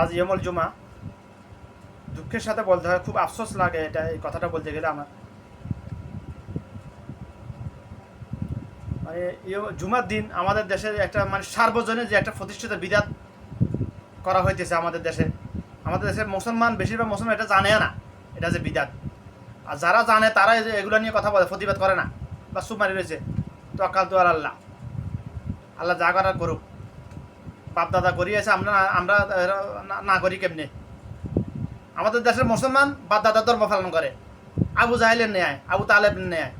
আজ ইয়মল জুমা। দুঃখের সাথে বলতে হয়, খুব আফসোস লাগে এটা, এই কথাটা বলতে গেলে আমার। মানে জুমার দিন আমাদের দেশে একটা মানে সার্বজনীন যে একটা প্রতিষ্ঠিত বিদাত করা হইতেছে আমাদের দেশে। আমাদের দেশের মুসলমান, বেশিরভাগ মুসলমান এটা জানে না, এটা যে বিদাত। আর যারা জানে তারা এগুলো নিয়ে কথা বলে, প্রতিবাদ করে না। বা সুমারি রয়েছে। তো আকাল তো আল্লাহ। আল্লাহ যা করার করুক। বাপ দাদা করিয়েছে আমরা আমরা না- করি কেমনে? আমাদের দেশের মুসলমান বাপ দাদা ধর্ম পালন করে। আবু জাহেলের ন্যায়, আবু তালেবের ন্যায়।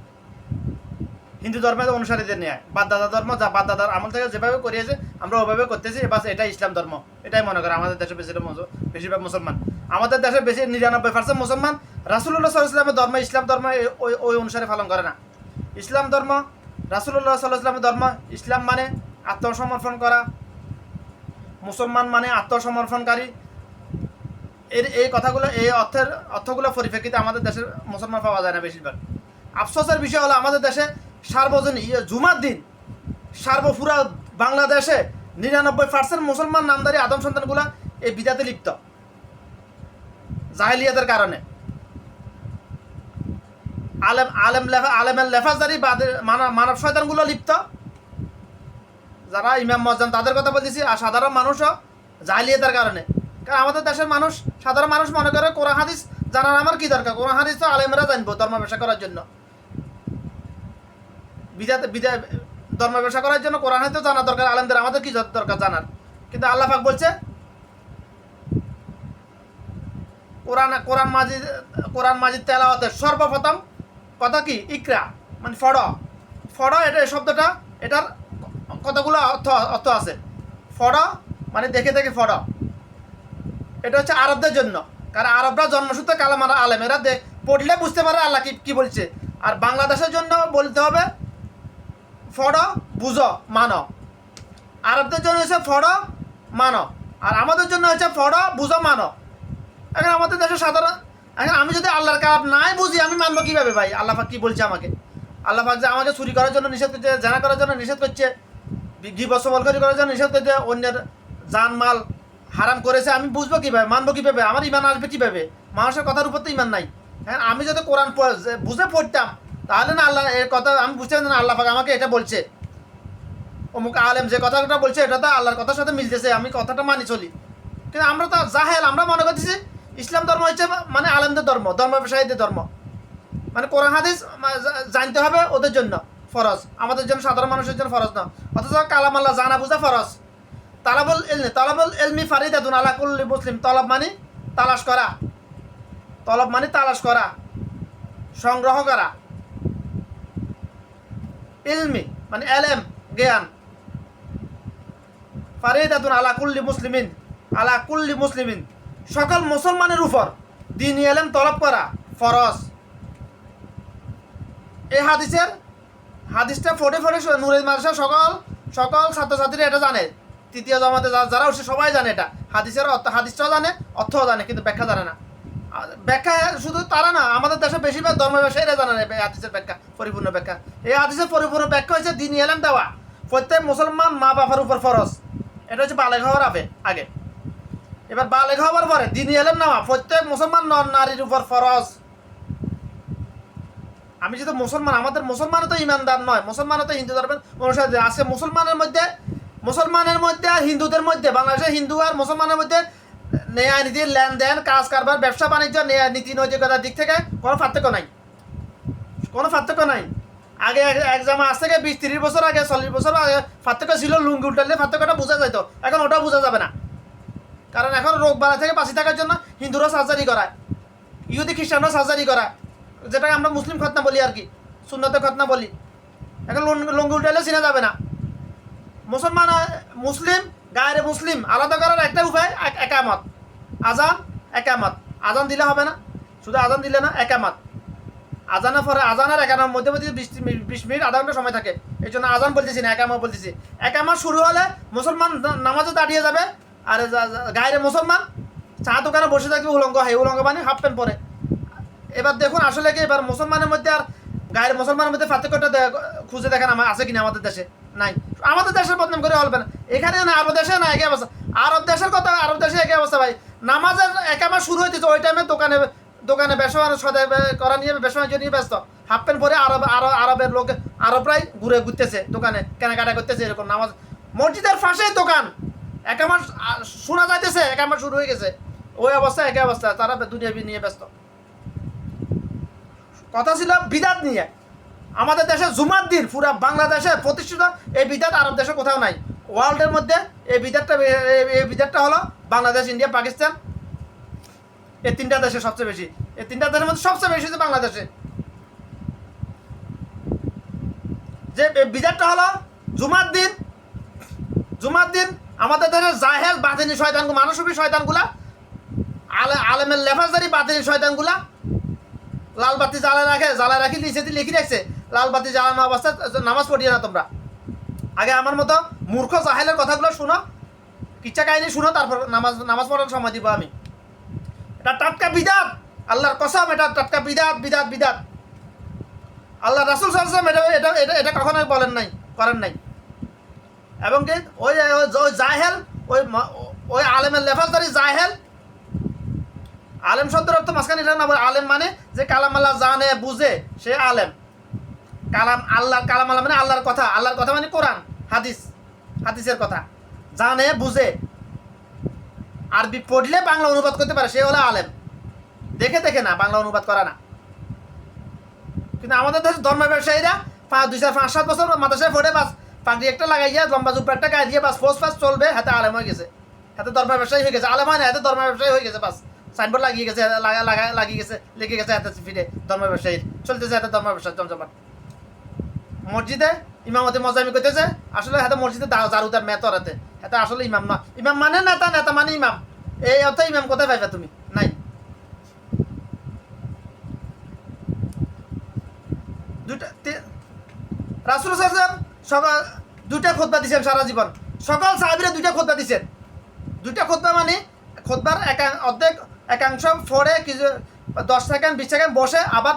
হিন্দু ধর্মের অনুসারীদের ন্যায়। বাপ দাদা ধর্ম যা বাপ দাদার আমল থেকে যেভাবে করিয়েছে, আমরা ওভাবে করতেছি বাস এটাই ইসলাম ধর্ম। এটাই মনে করে আমাদের দেশে বেশিরভাগ বেশিরভাগ মুসলমান। আমাদের দেশে বেশি নিরানব্বই পার্সেন্ট মুসলমান রাসুল্লাহ সাল্লামের ধর্ম, ইসলাম ধর্ম ওই ওই অনুসারে পালন করে না। ইসলাম ধর্ম রাসুল্লাহ সাল্লাহ ইসলামের ধর্ম, ইসলাম মানে আত্মসমর্পণ করা মুসলমান মানে আত্মসমর্পণকারী। এর, এই কথাগুলো, এই অর্থের, অর্থগুলো পরিপ্রেক্ষিতে আমাদের দেশের মুসলমান পাওয়া যায় না বেশিরভাগ। আফসোসের বিষয় হলো আমাদের দেশে সার্বজনীন ইয়ে জুমার দিন, সার্বপুরা বাংলাদেশে নিরানব্বই পার্সেন্ট মুসলমান নামদারি আদম সন্তানগুলা এই বিদাতে লিপ্ত। জাহেলিয়াতের কারণে। আলেম আলেম লেফা, আলেমের লেফাজদারি বাদের মানব শয়তানগুলো লিপ্ত। যারা ইমাম মজান তাদের কথা বলতেছি, আর সাধারণ মানুষও জাহিলিয়াতের কারণে। কারণ আমাদের দেশের মানুষ, সাধারণ মানুষ মনে করে কোরআন হাদিস জানার আমার কি দরকার? কোরআন হাদিস তো আলেমরা জানব ধর্ম ব্যবসা করার জন্য। ধর্ম ব্যবসা করার জন্য কোরআন হাদিস তো জানা দরকার, আলেমদের আমাদের কি দরকার জানার? কিন্তু আল্লাহ পাক বলছে, কোরআন কোরআন মাজিদ কোরআন মাজিদ তেলাওয়াতের সর্বপ্রথম কথা কি? ইকরা মানে ফড়। ফড় এটা শব্দটা, এটার কতগুলো অর্থ অর্থ আছে? ফড় মানে দেখে দেখে ফড়। এটা হচ্ছে আরবদের জন্য। কারণ আরবরা জন্মসূত্রে কালামারা আলেম। এরা দে পড়লে বুঝতে পারে আল্লাহ কি কি বলছে। আর বাংলাদেশের জন্য বলতে হবে, ফড়, বুঝো, মানো। আরবদের জন্য হচ্ছে ফড়, মানো। আর আমাদের জন্য হচ্ছে ফড়, বুঝ, মানো। এখন আমাদের দেশে সাধারণ এখন আমি যদি আল্লাহর কালাম নাই বুঝি, আমি মানবো কীভাবে ভাই? আল্লাহ কি বলছে আমাকে? আল্লাহ যে আমাকে চুরি করার জন্য নিষেধ করছে, জানা করার জন্য নিষেধ করছে। গিবসবলকারী করার জন্য নিষেধ করছে অন্যের জানমাল হারাম করেছে, আমি বুঝব কীভাবে, মানবো কীভাবে, আমার ইমান আসবে কীভাবে? মানুষের কথার উপর তো ইমান নাই। হ্যাঁ আমি যদি কোরআন বুঝে পড়তাম, তাহলে না আল্লাহ এর কথা, আমি বুঝতে না, আল্লাহ পাক আমাকে এটা বলছে। অমুক আলেম যে কথাটা বলছে, এটা তো আল্লাহর কথার সাথে মিলতেছে, আমি কথাটা মানি চলি। কিন্তু আমরা তো জাহেল, আমরা মনে করতেছি ইসলাম ধর্ম হচ্ছে মানে আলেমদের ধর্ম ধর্ম ব্যবসায়ীদের ধর্ম। মানে কোরআন হাদিস জানতে হবে ওদের জন্য। ফরজ। আমাদের জন্য সাধারণ মানুষের জন্য ফরজ না। অথচ কালাম আল্লাহ জানা বুঝা ফরজ। তালাবুল এলমি তালাবুল এলমি ফারিদাতুন আলা কুল্লি মুসলিম। তলব মানে তালাশ করা। তলব মানে তালাশ করা। সংগ্রহ করা। ইলমি মানে এলেম জ্ঞান। ফারিদাতুন আলা কুল্লি মুসলিমিন, আলা কুল্লি মুসলিমিন। সকল মুসলমানের উপর দিন এলেম তলব করা ফরজ। এ হাদিসের হাদিসটা ফোটে ফোটে নুরেজ মাদ্রাসা, সকল সকল ছাত্রছাত্রীরা এটা জানে। তৃতীয় জমাতে যারা উঠছে, সবাই জানে এটা। হাদিসের অর্থ হাদিসটাও জানে, অর্থও জানে, কিন্তু ব্যাখ্যা জানে না। ব্যাখ্যা শুধু তারা না, আমাদের দেশে বেশিরভাগ ধর্ম ব্যবসায়ীরা জানে না এই হাদিসের ব্যাখ্যা, পরিপূর্ণ ব্যাখ্যা। এই হাদিসের পরিপূর্ণ ব্যাখ্যা হচ্ছে দিন এলাম দেওয়া। প্রত্যেক মুসলমান মা বাবার উপর ফরজ। এটা হচ্ছে বালেগ হওয়ার আগে আগে। এবার বালেগ হওয়ার পরে দিন এলাম নেওয়া। প্রত্যেক মুসলমান নর নারীর উপর ফরজ। আমি যেহেতু মুসলমান, আমাদের মুসলমানও তো ইমানদার নয়, মুসলমানও তো হিন্দু ধর্মের অনুসারী। আছে মুসলমানের মধ্যে মুসলমানের মধ্যে আর হিন্দুদের মধ্যে বাংলাদেশের হিন্দু আর মুসলমানের মধ্যে ন্যায় নীতির লেনদেন, কাজ কারবার, ব্যবসা বাণিজ্য, ন্যায় নীতি, নৈতিকতার দিক থেকে কোনো পার্থক্য নাই। কোনো পার্থক্য নাই। আগে এক- জামা আজ থেকে বিশ, তিরিশ বছর আগে, চল্লিশ বছর আগে পার্থক্য ছিল লুঙ্গি উল্টালে পার্থক্যটা বোঝা যেত এখন ওটাও বোঝা যাবে না। কারণ এখন রোগ বালা থেকে বাঁচি থাকার জন্য হিন্দুরা সার্জারি করায়। ইহুদি খ্রিস্টানরা সার্জারি করায়। যেটাকে আমরা মুসলিম খতনা বলি আর কি সুন্নতে খতনা বলি। এখন লুঙ্গি উল্টালে চিনা যাবে না। মুসলমান, মুসলিম, গায়ের মুসলিম, আলাদা করার একটা উপায়, এক- একামত। আজান একামত। আজান দিলে হবে না। শুধু আজান দিলে না, একামত। আজানের পরে আজানের একানোর মধ্যে মধ্যে বিশ মিনিট- আধা ঘণ্টা সময় থাকে। এই জন্য আজান বলতেছি না, একামত বলতেছি। একামত শুরু হলে মুসলমান না- নামাজে দাঁড়িয়ে যাবে। আর যা- যা- গায়ের মুসলমান, চা দোকানে বসে থাকবে, উলঙ্গ হয়। উলঙ্গ মানে হাফ প্যান্ট পরে। এবার দেখুন আসলে কি, এবার মুসলমানের মধ্যে আর গায়ের মুসলমানের মধ্যে পার্থক্যটা খুঁজে দেখেন আমার আছে কিনা আমাদের দেশে? নাই। আমাদের দেশের বদনাম করে হলবে না। এখানে না, আরব দেশে না, একই অবস্থা। আরব দেশের কথা, আরব দেশে একই অবস্থা ভাই। নামাজের একেবারে শুরু হইতেছে, ওই টাইমে দোকানে দোকানে ব্যবসা সদাই করা নিয়ে ব্যবসা নিয়ে ব্যস্ত। হাফ প্যান্ট পরে আরব আরব আরবের লোক আরবরাই ঘুরে ঘুরতেছে দোকানে, কেনাকাটা করতেছে এরকম নামাজ। মসজিদের ফাঁসে দোকান। একেবারে শোনা যাইতেছে একেবারে শুরু হয়ে গেছে। ওই অবস্থা, একই অবস্থা, তারা দুনিয়া নিয়ে ব্যস্ত। কথা ছিল বিদাত নিয়ে। আমাদের দেশে জুমার দিন পুরা বাংলাদেশে প্রতিষ্ঠিত, এই বিদাত আরব দেশে কোথাও নাই। ওয়ার্ল্ডের মধ্যে এই বিদাতটা, এই- বিদাতটা হলো বাংলাদেশ, ইন্ডিয়া, পাকিস্তান। এই তিনটা দেশে সবচেয়ে বেশি। এই তিনটা দেশের মধ্যে সবচেয়ে বেশি হচ্ছে বাংলাদেশে। যে বিদাতটা হলো জুমার দিন। জুমার দিন আমাদের দেশের জাহেল বাতিনি শয়তান মানসবী শয়তানগুলা, আলে, আলেমের লেফাজদারি, বাতিনি, শয়তানগুলা লাল বাতি জ্বালা রাখে জ্বালা রাখি নিচে লিখে রাখছে। লাল বাতি জ্বালানো অবস্থায় নামাজ পড়িয়ে না তোমরা। আগে আমার মতো মূর্খ জাহেলের কথাগুলো শুনো কিচ্ছা কাহিনী শুনো, তারপর নামাজ নামাজ পড়ার সময় দিব আমি। এটা টাটকা বিদাত, আল্লাহর কসম, এটা টাটকা বিদাত বিদাত বিদাত। আল্লাহ রাসুল সাল্লাম এটা এটা এটা এটা কখনোই বলেন নাই, করেন নাই। এবং কি ওই ওই- জাহেল, ওই ওই আলেমের লেফাজদারি জাহেল আলেম শব্দের অর্থ মাঝখানে এটা না আলেম মানে যে কালাম আল্লাহ জানে, বুঝে, সে আলেম। কালাম আল্লাহ কালাম আল্লাহ মানে আল্লাহর কথা। আল্লাহর কথা মানে কোরআন, হাদিস, হাদিসের কথা। জানে, বুঝে। আরবি পড়লে বাংলা অনুবাদ করতে পারে, সে হলো আলেম। দেখে দেখে না, বাংলা অনুবাদ করা না। কিন্তু আমাদের দেশে ধর্ম ব্যবসায়ীরা পাঁচ, দুই, চার, পাঁচ, সাত বছর মাদ্রাসায় পড়ে বাস, পাগড়ি একটা লাগাইয়া, লম্বা একটা গায়ে দিয়ে বাস, ফোস, ফাস, চলবে, হাতে আলেম হয়ে গেছে। হাতে ধর্ম ব্যবসায়ী হয়ে গেছে। আলেম হয় না, হাতে ধর্ম ব্যবসায়ী হয়ে গেছে, বাস। সাইনবোর্ড লাগিয়ে গেছে, লাগা লাগা, লাগিয়ে গেছে, লেগে গেছে হাতে ফিরে ধর্ম ব্যবসায়ী চলতেছে হাতে ধর্ম ব্যবসায়ী জমজমাট। মসজিদে ইমামতি মজামি করতেছে আসলে হাতে মসজিদে জারুদার মেতর হাতে হাতে আসলে ইমাম না। ইমাম মানে নেতা নেতা মানে ইমাম। এই অর্থ ইমাম কোথায় পাইবা তুমি? নাই। দুইটা, তি- রাসুল সাহেব সকাল, দুইটা খোদবা দিছেন সারা জীবন। সকাল সাহেবরা দুইটা খোদবা দিছেন। দুইটা খোদবা মানে খোদবার একা- অর্ধেক একাংশ পরে কিছু দশ সেকেন্ড, বিশ সেকেন্ড বসে আবার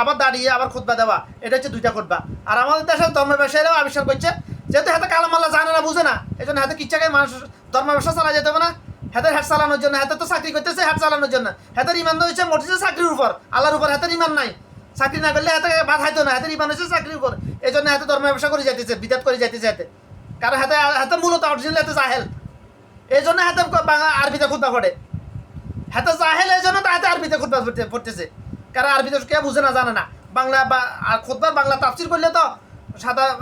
আবার দাঁড়িয়ে আবার খুদবা দেওয়া। এটা হচ্ছে দুইটা খুদবা আর আমাদের দেশের ধর্ম ব্যবসায়ীরাও আবিষ্কার করছে, যেহেতু হাতে কালামাল্লা জানে না বুঝে না এই জন্য হাতে কিচ্ছাকে মানুষ ধর্ম ব্যবসা চালা যেতে হবে না। হাতের হাত চালানোর জন্য, হাতে তো চাকরি করতেছে হাত চালানোর জন্য। হাতের ইমান হচ্ছে মসজিদের চাকরির উপর। আল্লাহর উপর হাতের ইমান নাই। চাকরি না করলে হাতে ভাত খাইতো না, হাতের ইমান হচ্ছে চাকরির উপর। এই জন্য হাতে ধর্ম ব্যবসা করে যাইতেছে, বিদাত করে যাইতেছে হাতে। কারণ হাতে হাতে মূলত অরিজিনাল, হাতে জাহেল। এই জন্য হাতে আরবিতে খুদবা পড়ে। হাতে জাহেল এই জন্য তো হাতে আরবিতে পড়তে- পড়তেছে। কারণ আরবিতে কে বুঝে না জানে না। বাংলা বা খুদবার বাংলা তাফসির করলে তো সাদা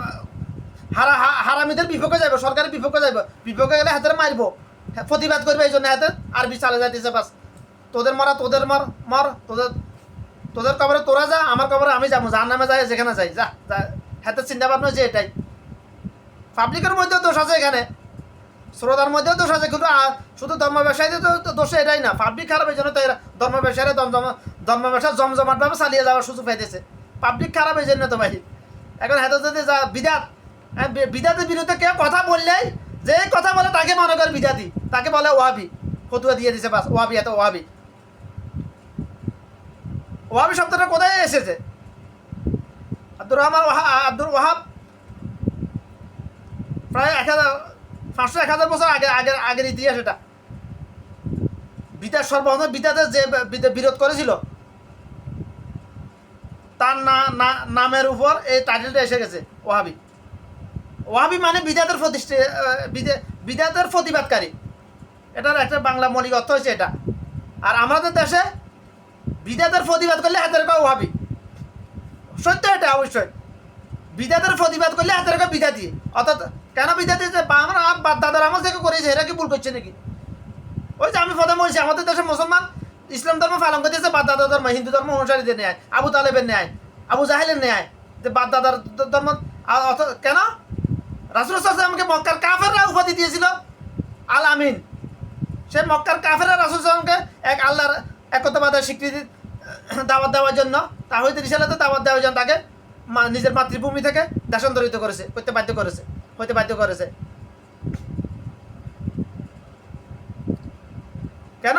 হারা হারামিদের বিপক্ষে যাইব সরকারের বিপক্ষে যাইব। বিপক্ষে গেলে হাতের মারবো। হ্যাঁ, প্রতিবাদ করবে এই জন্য হাতে। আরবি চালে যাইতেছে বাস। তোদের মরা তোদের মর মর তোদের তোদের কবরে তোরা যা আমার কবরে আমি যাব। যার নামে যাই যেখানে যাই যা যা। হাতে চিন্তা ভাবনা যে এটাই। পাবলিকের মধ্যেও দোষ আছে এখানে। শ্রোতার মধ্যেও দোষ আছে কিন্তু শুধু ধর্ম ব্যবসায়ীদের তো দোষ এটাই না। পাবলিক খারাপ জন্য তো এরা ধর্ম ব্যবসায়ীরা ধর্ম ব্যবসা জমজমাটভাবে চালিয়ে যাওয়ার সুযোগ পাইতেছে। পাবলিক খারাপ এই জন্য তো ভাই। এখন হাতে যদি যা বিদাত হ্যাঁ, বিদাতের বিরুদ্ধে কেউ কথা বললেই যে কথা বলে তাকে মনে করে বিদাতি তাকে বলে ওয়াবি। ফতুয়া দিয়ে দিছে বাস ওয়াবি এত ওয়াবি। ওয়াবি শব্দটা কোথায় এসেছে? আব্দুর রহমান আব্দুল ওয়াহাব প্রায় এক হাজার পাঁচশো এক হাজার বছর আগে আগের আগের ইতিহাস এটা। বিদাত সর্বপ্রথম বিদাতের যে বিরোধ করেছিল, তার না নামের উপর এই টাইটেলটা এসে গেছে ওহাবি ওহাবি মানে বিদাতের প্রতিষ্ঠি বিদাতের প্রতিবাদকারী। এটার একটা বাংলা মৌলিক অর্থ হয়েছে এটা। আর আমাদের দেশে বিদাতের প্রতিবাদ করলে হাতের কাউ ওহাবি সত্য এটা অবশ্যই। বিদাতের প্রতিবাদ করলে হাতের কাউ বিদাতি অর্থাৎ কেন বিদাতি যে বা আমার বাপ দাদার আমার থেকে করেছে? এরা কি ভুল করছে নাকি? ওই যে আমি প্রথম বলছি, আমাদের দেশে মুসলমান ইসলাম ধর্ম পালন করতেছে বাদ দাদা ধর্ম হিন্দু ধর্ম অনুসারীদের ন্যায়, আবু তালেবের ন্যায়, আবু জাহেলের ন্যায়, যে বাদ দাদার ধর্ম কেন? রাসুল আমাকে মক্কার কাফেররা উপাধি দিয়েছিল। আল আমিন। সে মক্কার কাফেররা রাসুল সাল্লামকে এক আল্লাহর একতাবাদের স্বীকৃতি দাওয়াত দেওয়ার জন্য তাহিদ রিসালাতে দাওয়াত দেওয়ার জন্য তাকে নিজের মাতৃভূমি থেকে দেশান্তরিত করেছে, করতে বাধ্য করেছে। হইতে বাধ্য করেছে। কেন?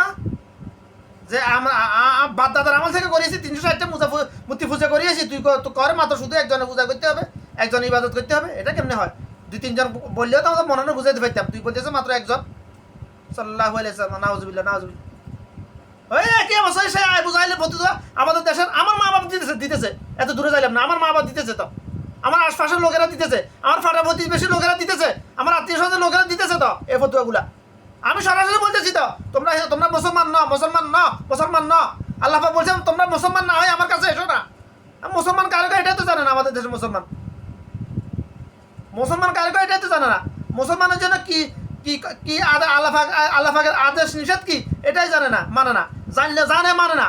যে বাদ দাদার আমল থেকে করিয়েছি, তিনশো ষাটটা মুজা মূর্তি পূজা করিয়েছি, তুই কর, মাত্র শুধু একজনে পূজা করতে হবে, একজন ইবাদত করতে হবে, এটা কেমনে হয়? দুই তিনজন বললেও তো আমাদের মনে বুঝাইতে পারতাম, তুই বলতেছে মাত্র একজন। সাল্লাহ একই অবস্থা, সে আমাদের দেশের, আমার মা বাবা দিতেছে দিতেছে, এত দূরে যাইলাম না, আমার মা বাবা দিতেছে তো। আমার আশপাশের লোকেরা দিতেছে, আমার ফাটা প্রতিবেশী লোকেরা দিতেছে, আমার আত্মীয় স্বজন লোকেরা দিতেছে তো এই ফতুয়াগুলা। আমি সরাসরি বলতেছি তো, তোমরা তোমরা মুসলমান ন মুসলমান ন মুসলমান ন আল্লাহ পাক বলছেন তোমরা মুসলমান না হয় আমার কাছে এসো না। মুসলমান কারও এটা তো জানে না আমাদের দেশের মুসলমান। মুসলমান কারও এটা তো জানে না। মুসলমানের জন্য কি কি কি আল্লাহ পাক আল্লাহ পাকের আদেশ, নিষেধ কি? এটাই জানে না মানে না। জানলে জানে মানে না।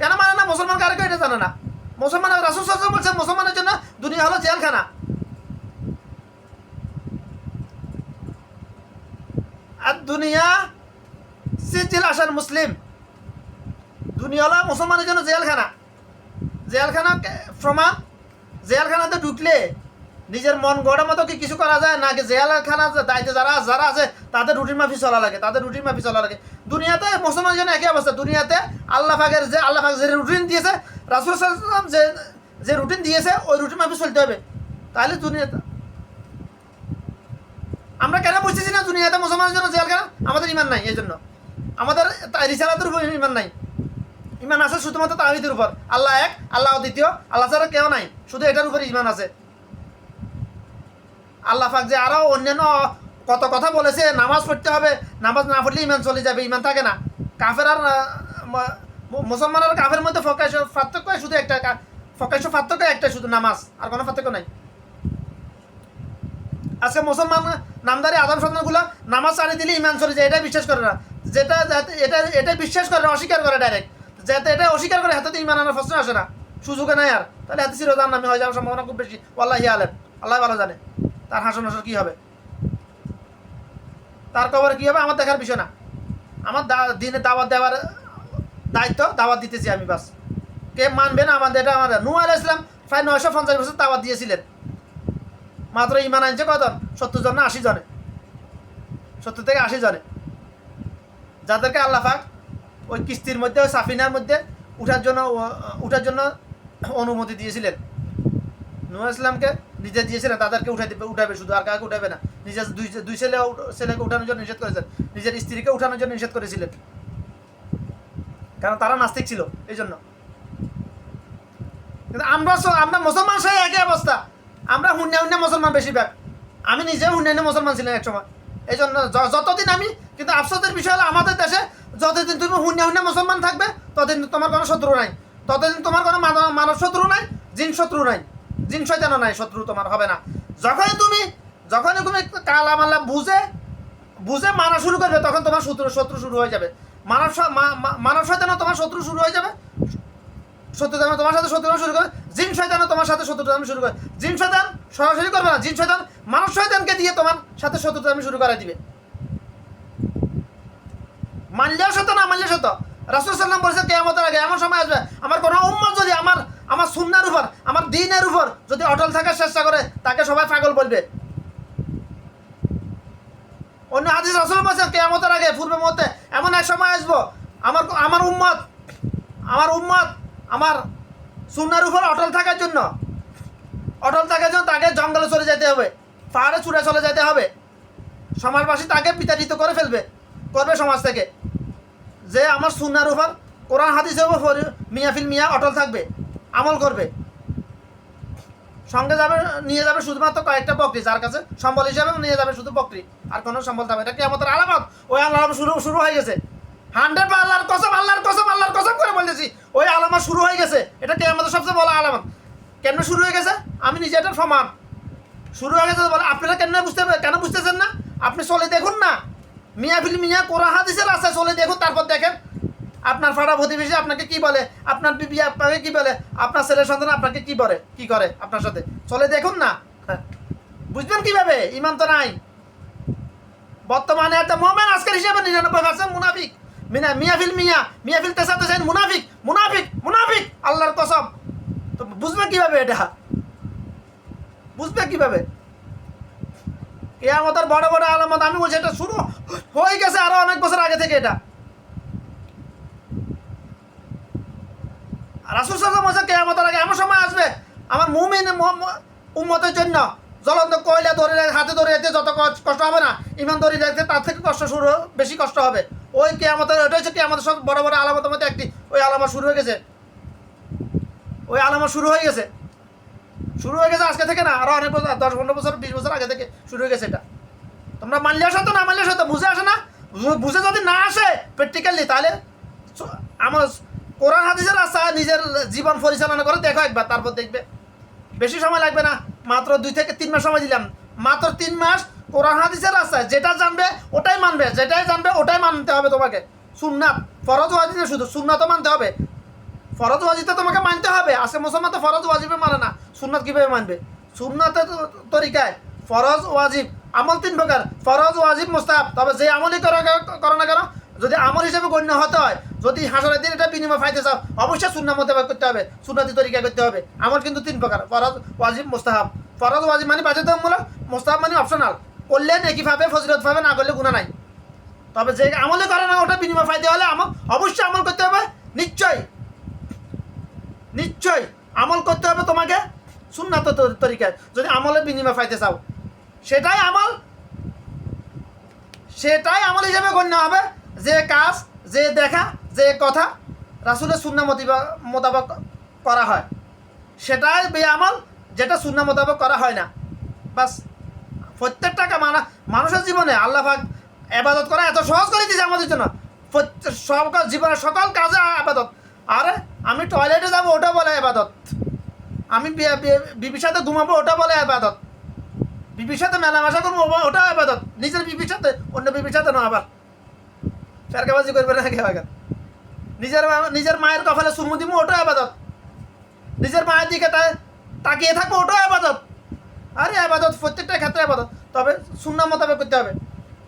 কেন মানে না? মুসলমান কারও এটা জানে না। মুসলমান রাসুল সাল্লাল্লাহু বলছে মুসলমানের জন্য দুনিয়া হলো জেলখানা। আর দুনিয়া সিজিল আসার মুসলিম। দুনিয়া হলো মুসলমানের জন্য জেলখানা। জেলখানা প্রমাণ, জেলখানাতে ঢুকলে নিজের মন গড়ার মতো কি কিছু করা যায়? নাকি জেলখানা দায়িত্বে যারা যারা আছে, তাদের রুটিন মাফি চলা লাগে, তাদের রুটিন মাফি চলা লাগে। দুনিয়াতে মুসলমানের জন্য একই অবস্থা, দুনিয়াতে আল্লাহ পাকের যে আল্লাহ পাক যে রুটিন দিয়েছে, রাসুল সাল্লাম যে যে রুটিন দিয়েছে, ওই রুটিন মাফি চলতে হবে। তাহলে দুনিয়াতে আমরা কেন বুঝতেছি না দুনিয়াতে মুসলমানের জন্য জেলখানা? আমাদের ইমান নাই, এই জন্য। আমাদের রিসালাতের উপর ইমান নাই। ইমান আছে শুধুমাত্র তাহিদের উপর। আল্লাহ এক, আল্লাহ দ্বিতীয়, আল্লাহ ছাড়া কেউ নাই। শুধু এটার উপর ইমান আছে। আল্লাহ পাক যে আরও অন্যান্য কত কথা বলেছে, নামাজ পড়তে হবে, নামাজ না পড়লে ইমান চলে যাবে ইমান থাকে না। কাফের আর মুসলমান আর কাফের মধ্যে ফকাশ পার্থক্য শুধু একটা ফকাশ পার্থক্য একটা শুধু নামাজ, আর কোনো পার্থক্য নাই। আজকে মুসলমান নামদারি আদম সন্তানগুলো নামাজ ছাড়িয়ে দিলে ইমান চলে যায়, এটাই বিশ্বাস করে না। যেটা এটা এটা বিশ্বাস করে না অস্বীকার করে ডাইরেক্ট যাতে এটা অস্বীকার করে হাতে ইমান আনার প্রশ্ন আসে না। সুযোগে নাই আর। তাহলে হাতে চিরদান নামে হয়ে যাওয়ার সম্ভাবনা খুব বেশি। আল্লাহি আলেম। আল্লাহ ভালো জানে। তার হাসন হাসন কী হবে? তার খবর কী হবে? আমার দেখার বিষয় না। আমার দিনে দাওয়াত দেওয়ার দায়িত্ব, দাওয়াত দিতেছি আমি বাস। কে মানবে না আমাদের এটা আমাদের নু। ইসলাম প্রায় নয়শো পঞ্চাশ বছর দাওয়াত দিয়েছিলেন। মাত্র ইমান আনছে কজন সত্তর জন না আশি জনে? সত্তর থেকে আশি জনে। যাদেরকে আল্লাহ পাক ওই কিস্তির মধ্যে, ওই সাফিনার মধ্যে উঠার জন্য উঠার জন্য অনুমতি দিয়েছিলেন। নুয়া ইসলামকে নিজে দিয়েছিলেন তাদেরকে উঠাই দিবে, উঠাবে শুধু, আর কাউকে উঠাবে না। নিজের দুই দুই ছেলে ছেলেকে উঠানোর জন্য নিষেধ করেছেন। নিজের স্ত্রীকে উঠানোর জন্য নিষেধ করেছিলেন। কারণ তারা নাস্তিক ছিল এই জন্য কিন্তু আমরা আমরা মুসলমান সেই একই অবস্থা। আমরা হুন্যা হুন্যা মুসলমান বেশিরভাগ। আমি নিজে হুন্যা মুসলমান ছিলাম এক সময়। এই জন্য যতদিন আমি, কিন্তু আফসোসের বিষয় হলো আমাদের দেশে যতদিন তুমি হুন্যা হুন্যা মুসলমান থাকবে, ততদিন তোমার কোনো শত্রু নাই। ততদিন তোমার কোনো মানব শত্রু নাই, জিন শত্রু নাই। জিন শয়তানও নাই, শত্রু তোমার হবে না। যখনই তুমি যখনই তুমি কালা মাল্লা বুঝে বুঝে মারা শুরু করবে, তখন তোমার শত্রু শত্রু শুরু হয়ে যাবে। মানব মানব শয়তানও তোমার শত্রু শুরু হয়ে যাবে। শত্রু শত্রুতা তোমার সাথে শত্রুতা শুরু করে জিন শয়তানও তোমার সাথে শত্রুতা শুরু করে জিন শয়তান সরাসরি করবে না। জিন শয়তান মানব শয়তানকে দিয়ে তোমার সাথে শত্রু শত্রুতা শুরু করে দিবে। মানলেও সত্য না মানলেও সত্য? রাসুল সাল্লাম বলেছে, কেয়ামতের আগে এমন সময় আসবে, আমার কোনো উম্মত যদি আমার আমার সুন্নার উপর, আমার দিনের উপর যদি অটল থাকার চেষ্টা করে, তাকে সবাই পাগল বলবে। অন্য হাদিস রাসুল বলছেন, কেয়ামতের আগে, পূর্ব মুহূর্তে এমন এক সময় আসব, আমার আমার উম্মত আমার উম্মত আমার সুন্নার উপর অটল থাকার জন্য, অটল থাকার জন্য তাকে জঙ্গলে চলে যেতে হবে, পাহাড়ে ছুটে চলে যেতে হবে। সমাজবাসী তাকে বিতাড়িত করে ফেলবে, করবে সমাজ থেকে। যে আমার সুন্নার উপর কোরআন, হাদিসের উপর মিয়াফিল মিয়া অটল থাকবে। আমল করবে। সঙ্গে যাবে, নিয়ে যাবে শুধুমাত্র কয়েকটা বকরি, যার কাছে সম্বল হিসাবে নিয়ে যাবে শুধু বকরি। আর কোনো সম্বল থাকবে এটা কি আমাদের আলামত। ওই আলামত শুরু শুরু হয়ে গেছে। হান্ড্রেড বা আল্লাহর কসম আল্লাহর কসম আল্লাহর কসম করে বলতেছি, ওই আলামত শুরু হয়ে গেছে। এটা কি আমাদের সবচেয়ে বড় আলামত। কেন শুরু হয়ে গেছে? আমি নিজে এটার প্রমাণ। শুরু হয়ে গেছে বলে, আপনারা কেন বুঝতে কেন বুঝতেছেন না? আপনি চলে দেখুন না। মিয়া ফিল মিয়া কোরআন হাদিসের আছে, চলে দেখুন, তারপর দেখেন আপনার ফাড়া প্রতিবেশী আপনাকে কি বলে? আপনার বিবি আপনাকে কি বলে? আপনার ছেলের সন্তান আপনাকে কি বলে? কি করে আপনার সাথে? চলে দেখুন না। হ্যাঁ। বুঝবেন কীভাবে? ইমান তো নাই। বর্তমানে একটা মোমেন আজকের হিসাবে নিরানব্বই পার্সেন্ট মুনাফিক। মিনা, মিয়াফিল মিয়া, মিয়াফিল তেসাতে তেসাইন মুনাফিক। মুনাফিক মুনাফিক। আল্লাহর কসম। তো বুঝবে কীভাবে এটা? বুঝবে কীভাবে? এ কেয়ামতের বড় বড় আলামত, আমি বলছি এটা শুরু হয়ে গেছে আরও অনেক বছর আগে থেকে এটা। রাসুল সাল্লাম বলছে কেয়ামতের আগে এমন সময় আসবে। আমার মুমিন উম্মতের জন্য। জ্বলন্ত কয়লা ধরে হাতে ধরে রাখতে যত কষ্ট হবে না ইমান ধরে রাখতে তার থেকে কষ্ট শুরু, বেশি কষ্ট হবে। ওই কে আমাদের ওটা হচ্ছে কি আমাদের সব বড় বড় আলামতের মধ্যে একটি। ওই আলামত শুরু হয়ে গেছে। ওই আলামত শুরু হয়ে গেছে। শুরু হয়ে গেছে আজকে থেকে না, আরও অনেক বছর, দশ, পনেরো বছর, বিশ বছর আগে থেকে শুরু হয়ে গেছে এটা। তোমরা মানলে আসো তো, না মানলে আসো তো, বুঝে আসে না। বুঝে যদি না আসে প্র্যাকটিক্যালি তাহলে আমার কোরআন হাদিসের রাস্তা, নিজের জীবন পরিচালনা করে, দেখো একবার, তারপর দেখবে। বেশি সময় লাগবে না, মাত্র দুই থেকে তিন মাস সময় দিলাম। মাত্র তিন মাস কোরআন হাদিসের রাস্তায় যেটা জানবে ওটাই মানবে, যেটাই জানবে ওটাই মানতে হবে তোমাকে। সুন্নাত, ফরজ ওয়াজিবে শুধু সুন্নাতও মানতে হবে। ফরজ ওয়াজিব তো তোমাকে মানতে হবে, আজকে মুসলমান তো ফরজ ওয়াজিবে মানে না, সুন্নাত কীভাবে মানবে? সুন্নাতের তরিকায়, ফরজ ওয়াজিব, আমল তিন প্রকার, ফরজ ওয়াজিব মোস্তাহাব, তবে যে আমলই করো করো না কেন, যদি আমল হিসেবে গণ্য হতে হয় যদি হাসরের দিন এটা বিনিময় ফাইতে চাও, অবশ্যই সুন্না মোতাবেক করতে হবে, সুন্নাতি তরিকা করতে হবে। আমল কিন্তু তিন প্রকার, ফরজ, ওয়াজিব, মোস্তাহাব। ফরজ, ওয়াজিব মানে বাধ্যতামূলক, মোস্তাহাব মানে অপশনাল করলে নেকি পাবে ফজিলত পাবে না করলে গুণা নাই। তবে যে আমলে করে না, ওটা বিনিময় ফাইতে হলে আমল, অবশ্যই আমল করতে হবে। নিশ্চয় নিশ্চয় আমল করতে হবে তোমাকে সুন্নাত তরিকায়। যদি আমলের বিনিময় ফাইতে চাও, সেটাই আমল। সেটাই আমল হিসেবে গণ্য হবে। যে কাজ যে দেখা, যে কথা রাসুলের সুন্না মতিবা- মোতাবেক করা হয়, সেটাই বে আমল যেটা সুন্না মোতাবক করা হয় না। বাস, প্রত্যেকটা কা- মানা, মানুষের জীবনে আল্লাহ পাক আবাদত করা এত সহজ করে দিয়েছে আমাদের জন্য। সকল জীবনের সকল কাজে আবাদত। আরে, আমি টয়লেটে যাব ওটা বলে আবাদত। আমি বিবির সাথে ঘুমাবো ওটা বলে আবাদত। বিবির সাথে মেলামেশা করব ওটা আবাদত। নিজের বিবির সাথে, অন্য বিবির সাথে না আবার। ফেরকাবাজি করবে না কেউ আগে নিজের নিজের মায়ের কপালে চুমু দিব ওটা আবাদত। নিজের মায়ের দিকে তাকিয়ে থাকব, ওটাও আবাদত। আরে আবাদত, প্রত্যেকটা ক্ষেত্রে আবাদত। তবে শূন্য মোতাবেক করতে হবে।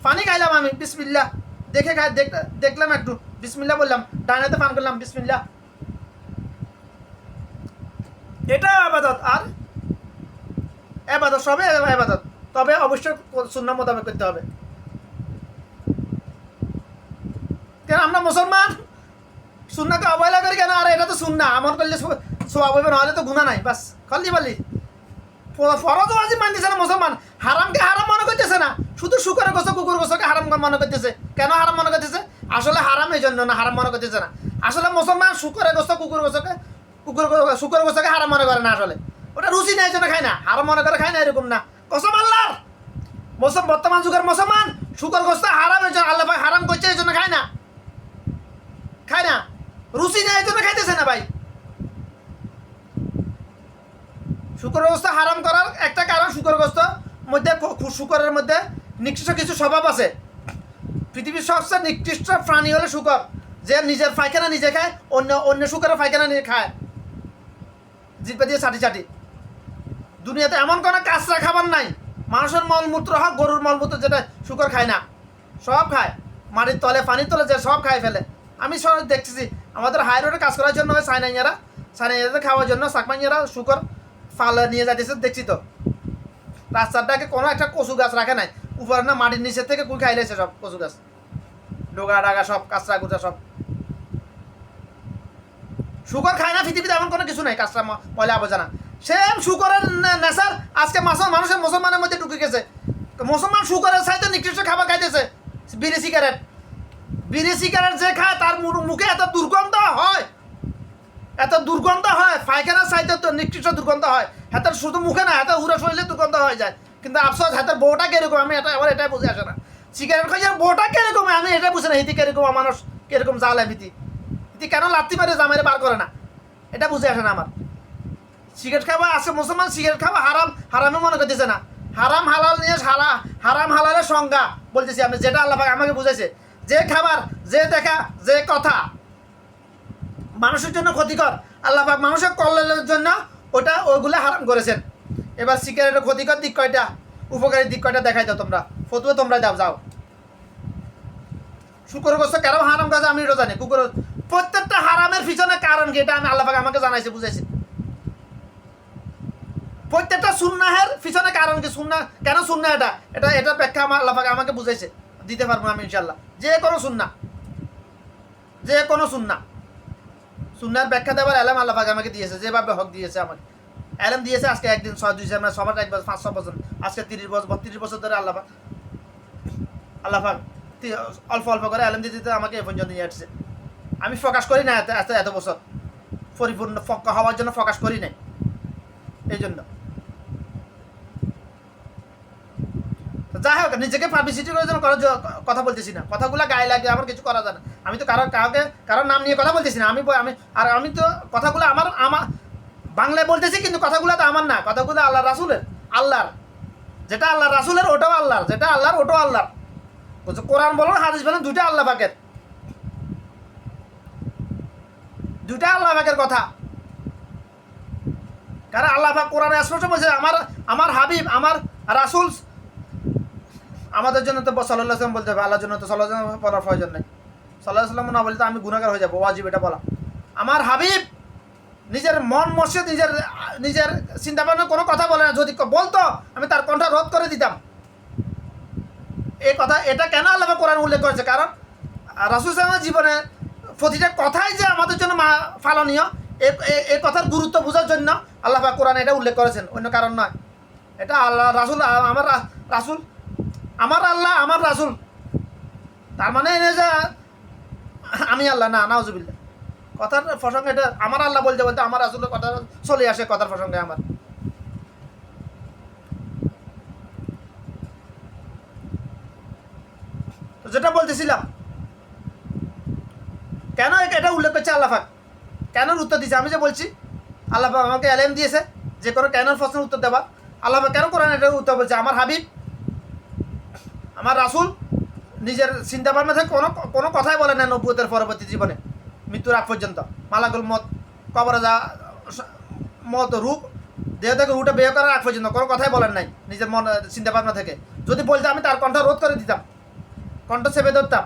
পানি খাইলাম আমি বিসমিল্লা দেখে খাই দেখ- দেখলাম একটু। বিসমিল্লা বললাম ডাইনাতে পান করলাম বিসমিল্লা এটাও আবাদত। আর আবাদত সবে আবাদত। তবে অবশ্যই শূন্য মোতাবেক করতে হবে। কেন? আমরা মুসলমান? সুন্নাকে অবহেলা করি কেন? আর, এটা তো সুন্না। আমল করলে সোয়াব হইবে নাহলে তো গুণা নাই। বাস, খালি বলি। ফরজ ওয়াজিব মানতেছে না মুসলমান। হারামকে হারাম মনে করতেছে না। শুধু শুকরের গোছ কুকুর গোছকে হারাম মনে করতেছে। কেন হারাম মনে করতেছে? আসলে হারাম এই জন্য না, হারাম মনে করতেছে না। আসলে মুসলমান শুকরের গোছ কুকুর গোছকে কুকুর গো- শুকরের গোছকে হারাম মনে করে না আসলে। ওটা রুচি নেই জন্য খায় না। হারাম মনে করে খায় না, এরকম না। কসম আল্লাহর! মুসলমান বর্তমান যুগের মুসলমান শুকর গোস্ত হারাম, এই জন্য আল্লাহ হারাম করছে, এই জন্য খায় না। খায় না। রুচি নেই জন্য খাইতেছে না ভাই। শুকরগ্রস্ত হারাম করার একটা কারণ শুকরগ্রস্ত মধ্যে খু- খু- শুকরের মধ্যে নিকৃষ্ট কিছু স্বভাব আছে। পৃথিবীর সবচেয়ে নিকৃষ্ট প্রাণী হলো শুকর। যে নিজের পায়খানা নিজে খায়, অন্য অন্য শুকরের পায়খানা নিয়ে খায়। জিপে দিয়ে চাটি চাটি দুনিয়াতে এমন কোনো কাঁচরা খাবার নাই। মানুষের মলমূত্র হোক গরুর মলমূত্র যেটা শুকর খায় না। সব খায়। মাটির তলে, পানির তলে যে সব খায় ফেলে। আমি সব দেখতেছি। আমাদের হাই রোডে কাজ করার জন্য ওই সাইনাইয়ারা খাওয়ার জন্য সাকমাইয়ারা শুকর ফাল নিয়ে যাইতেছে, দেখছি তো। রাস্তাটাকে কোনো একটা কচু গাছ রাখে নাই। উপরে না মাটির নিচে থেকে কুল খাইলেছে সব কচু গাছ। ডোগা ডাগা সব, কাঁচরা গুচা সব। শুকর খায় না পৃথিবীতে এমন কোনো কিছু নাই, কাঁচরা ময়লা আবর্জনা। সেম শুকরের নেশার আজকে মাসা মানুষের মুসলমানের মধ্যে ঢুকে গেছে। মুসলমান শুকরের সাইতে নিকৃষ্ট খাবার খাইতেছে, বিড়ি সিগারেট বিড়ি যে খায়, তার মুখে এত দুর্গন্ধ হয়। এত দুর্গন্ধ হয়, পায়খানার সাইতে তো নিকৃষ্ট দুর্গন্ধ হয়। হাতের শুধু মুখে না হাতে উড়ে শরীরে দুর্গন্ধ হয়ে যায়। কিন্তু আফসোস, হাতের বউটা কীরকম? আমি এটা আবার এটাই বুঝে আসে না। সিগারেট খাই বউটা কীরকম? আমি এটা বুঝি না হিতি কীরকম মানুষ কীরকম জাল হিতি হিতি কেন লাত্তি মারে, জামাইরে বার করে না? এটা বুঝে আসে না আমার। সিগারেট খাওয়া আছে, মুসলমান সিগারেট খাওয়া হারাম, হারামে মনে করতেছে না। হারাম হালাল নিয়ে হারা হারাম হালালের সংজ্ঞা বলতেছি আমি, যেটা আল্লাহ আমাকে বুঝাইছে। যে খাবার, যে দেখা, যে কথা। মানুষের জন্য ক্ষতিকর। আল্লাহ মানুষের কল্যাণের জন্য ওটা ওইগুলো হারাম করেছেন। এবার সিগারেটের ক্ষতিকর দিক কয়টা? উপকারী দিক কয়টা দেখাই দাও তোমরা। ফতুয়া তোমরা যাও যাও। শুকুর গোস্ত কেন হারাম কাজ আমি এটা জানি কুকুর প্রত্যেকটা হারামের পিছনে কারণ কি? এটা আমি আল্লাহ আমাকে জানাইছে, বুঝাইছে। প্রত্যেকটা সুন্নাহের পিছনে কারণ কি? সুন্না কেন সুন্না এটা? এটা এটা ব্যাখ্যা আমার আল্লাহ আমাকে বুঝাইছে। দিতে পারব আমি ইনশাল্লাহ যে কোনো সুন্না যে কোনো সুন্না সুন্নার ব্যাখ্যা দেওয়ার এলাম আল্লাহ আমাকে দিয়েছে, যেভাবে হক দিয়েছে আমাকে। এলএম দিয়েছে আজকে একদিন, ছয়, দুই মানে সবার এক বছর পাঁচ ছ বছর। আজকে তিরিশ বছর, বত্রিশ বছর ধরে আল্লাহ আল্লাহ অল্প অল্প করে এলএম দিতে দিতে আমাকে এ পর্যন্ত নিয়ে আসছে। আমি ফোকাস করি না এত এত বছর। পরিপূর্ণ ফক্কা হওয়ার জন্য ফোকাস করি নাই। এই জন্য। যাই হোক, নিজেকে পাবলিসিটি জন্য করার কথা বলতেছি না। কথাগুলো গায়ে লাগে, আমার কিছু করা যায় না। আমি তো কারও কাউকে কারোর নাম নিয়ে কথা বলতেছি না। আমি আমি আর আমি তো কথাগুলো আমার আমার বাংলায় বলতেছি, কিন্তু কথাগুলো তো আমার না। কথাগুলো আল্লাহ রাসুলের। আল্লাহর। যেটা আল্লাহ রাসুলের, ওটাও আল্লাহর। যেটা আল্লাহর, ওটাও আল্লাহর। কোরআন বলুন, হাদিস বলুন, দুইটা আল্লাহ পাকের। দুইটা আল্লাহ পাকের কথা। কারণ আল্লাহ পাক কোরআনে স্পষ্ট বলছে, আমার আমার হাবিব, আমার রাসুল আমাদের জন্য তো সাল্লাহ সাল্লাম বলতে হবে, আল্লাহর জন্য তো সাল্লাহ বলার প্রয়োজন নেই। সাল্লাহ সাল্লাম না বলতে আমি গুণাগার হয়ে যাব, ওয়াজিব এটা বলা। আমার হাবিব নিজের মন মসজিদ, নিজের নিজের চিন্তা ভাবনা কোনো কথা বলে না, যদি বলতো, আমি তার কণ্ঠ রোধ করে দিতাম। এই কথা, এটা কেন আল্লাহ কোরআন উল্লেখ করেছে? কারণ, রাসুল সাল্লামের জীবনে প্রতিটা কথাই যে আমাদের জন্য মা ফালনীয় এ- কথার গুরুত্ব বোঝার জন্য আল্লাহ কোরআন এটা উল্লেখ করেছেন। অন্য কারণ নয়। এটা আল্লাহ, রাসুল, আমার রাসুল আমার আল্লাহ, আমার রাসুল। তার মানে এই যে আমি আল্লাহ, না নাওজুবিল্লা কথার প্রসঙ্গে এটা আমার আল্লাহ বলতে বলতে আমার রাসুলের কথা চলে আসে কথার প্রসঙ্গে আমার। যেটা বলতেছিলাম, কেন এটা উল্লেখ করছে আল্লাহাক কেন উত্তর দিয়েছে আমি যে বলছি আল্লাহাক আমাকে এলএম দিয়েছে যে কোনো কেন প্রশ্নের উত্তর দেওয়া। আল্লাহ কেন কোরআন এটা উত্তর বলছে? আমার হাবিব আমার রাসুল নিজের চিন্তা ভাবনা থেকে কোনো কোনো কথাই বলে না নব্বতের পরবর্তী জীবনে, মৃত্যুর আগ পর্যন্ত। মালাকুল মত কবরে যা, মত রূপ, দেহ থেকে রুটে বের করার আগ পর্যন্ত কোনো কথাই বলেন নাই নিজের মন, চিন্তা ভাবনা থেকে। যদি বলতে আমি তার কণ্ঠ রোধ করে দিতাম, কণ্ঠ চেপে ধরতাম,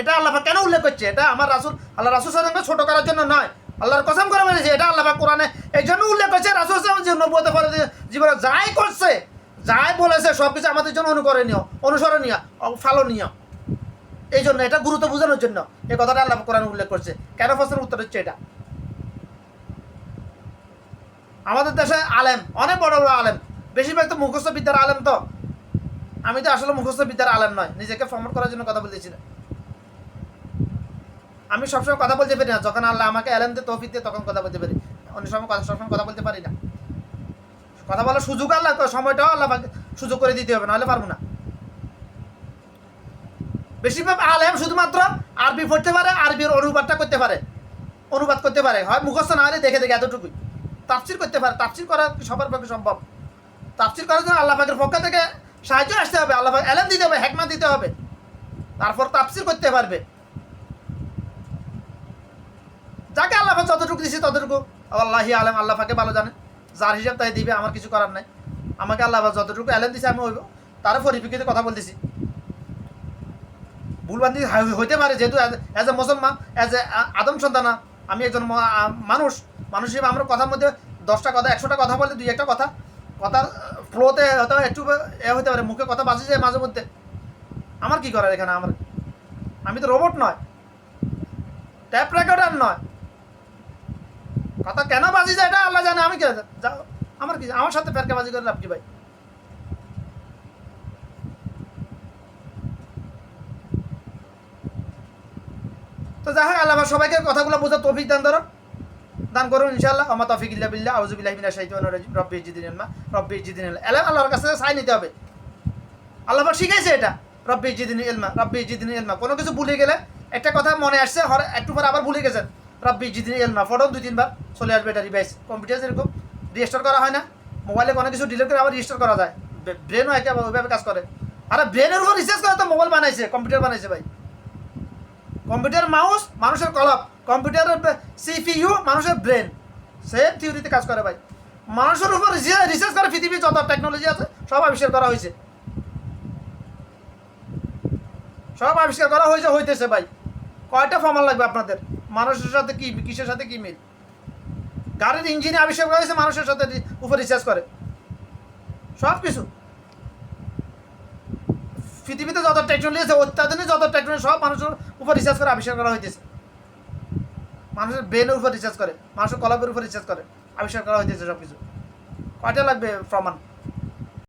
এটা আল্লাহ কেন উল্লেখ করছে? এটা আমার রাসুল, আল্লাহ রাসুল সালামকে ছোট করার জন্য নয়, আল্লাহর কসম করে বলেছে, এটা আল্লাহ কোরআনে এই জন্য উল্লেখ করছে, রাসুল সালাম যে নব্বতে পরে জীবনে যাই করছে যাই বলেছে সব কিছু আমাদের জন্য অনুকরণীয় অনুসরণীয় ফালনীয় এই জন্য এটা গুরুত্ব বোঝানোর জন্য এই কথাটা আল্লাহ কোরআন উল্লেখ করছে। কেন প্রশ্নের উত্তর হচ্ছে এটা? আমাদের দেশে আলেম, অনেক বড় বড় আলেম, বেশিরভাগ তো মুখস্থ বিদ্যার আলেম তো। আমি তো আসলে মুখস্থ বিদ্যার আলেম নয়, নিজেকে প্রমোট করার জন্য কথা বলতেছি না। আমি সবসময় কথা বলতে পারি না, যখন আল্লাহ আমাকে এলেম দিয়ে তৌফিক দিয়ে, তখন কথা বলতে পারি। অন্য সময় কথা সবসময় কথা বলতে পারি না। কথা বলার সুযোগ আল্লাহ সময়টাও আল্লাহ সুযোগ করে দিতে হবে, নাহলে পারব না। বেশিরভাগ আলেম শুধুমাত্র আরবি পড়তে পারে, আরবির অনুবাদটা করতে পারে। অনুবাদ করতে পারে। হয় মুখস্থ না হলে দেখে দেখে এতটুকুই। তাফসির করতে পারে। তাফসির করা সবার পক্ষে সম্ভব? তাফসির করার জন্য আল্লাহ পাকের পক্ষ থেকে সাহায্য আসতে হবে, আল্লাহ এলেম দিতে হবে হেকমা দিতে হবে। তারপর তাফসির করতে পারবে। যাকে আল্লাহ যতটুকু দিছে ততটুকু। আল্লাহি আলেম আল্লাহ পাকে ভালো জানে। যার হিসাব তাই দিবে, আমার কিছু করার নাই। আমাকে আল্লাহ যতটুকু এলেম দিছে আমি ওই তার পরিপ্রেক্ষিতে কথা বলতেছি। ভুলবান্দি হইতে পারে যেহেতু অ্যাজ এ মুসলমান অ্যাজ এ আদম সন্তানা, আমি একজন মানুষ। মানুষ হিসেবে আমরা কথার মধ্যে দশটা কথা, একশোটা কথা বলতে দুই একটা কথা। কথার ফ্লোতে হয়তো একটু এ হতে পারে, মুখে কথা বাজে যায় মাঝে মধ্যে। আমার কি করার এখানে আমার? আমি তো রোবট নয়। ট্যাপ রেকর্ডার নয়। কথা কেন বাজি যায় এটা আল্লাহ জানে, আমি কে? যা- আমার কি আমার সাথে ফেরকাবাজি করে লাভ কি ভাই? তো যাই হোক, আল্লাহ সবাইকে কথাগুলো বোঝা তৌফিক দান ধরো দান করুন, ইনশাআল্লাহ। আমার তৌফিক ইল্লা বিল্লাহ আউযুবিল্লাহি মিনাশ শাইতানির রাজিম। রব্বি জিদিন ইলমা রব্বি জিদিন এলাম আল্লাহর কাছে সাই নিতে হবে। আল্লাহ পাক শিখাইছে এটা। রব্বি জিদিন ইলমা রব্বি জিদিন ইলমা কোনো কিছু ভুলে গেলে একটা কথা মনে আসছে একটু পর আবার ভুলে গেছেন। রব্বি জিদিন ইলমা ফটো দুই তিনবার চলে আসবে এটা রিভাইস কম্পিউটার যেরকম রেজিস্টার করা হয় না। মোবাইলে কোনো কিছু ডিলিট করে আবার রেজিস্টার করা যায়। ব্রেনও একে ওইভাবে কাজ করে। আরে ব্রেনের উপর রিসার্চ করে তো মোবাইল বানাইছে কম্পিউটার বানাইছে ভাই। কম্পিউটার মাউস মানুষের কলপ। কম্পিউটারের সিপিইউ মানুষের ব্রেন সেম থিওরিতে কাজ করে ভাই। মানুষের উপর রিসার্চ করে পৃথিবীর যত টেকনোলজি আছে, সব আবিষ্কার করা হয়েছে। সব আবিষ্কার করা হয়েছে, হইতেছে ভাই। কয়টা ফর্মাল লাগবে আপনাদের? মানুষের সাথে কি, কিসের সাথে কি মিল? গাড়ির ইঞ্জিনে আবিষ্কার করা হয়েছে, মানুষের সাথে উপর রিচার্জ করে। সব কিছু পৃথিবীতে যত টেকনোলজি আছে, অত্যাধুনিক যত টেকনোলজি সব মানুষের উপর রিচার্জ করে আবিষ্কার করা হইতেছে। মানুষের ব্রেনের উপর রিচার্জ করে, মানুষের কলবের উপর রিচার্জ করে, আবিষ্কার করা হইতেছে সব কিছু কয়টা লাগবে প্রমাণ?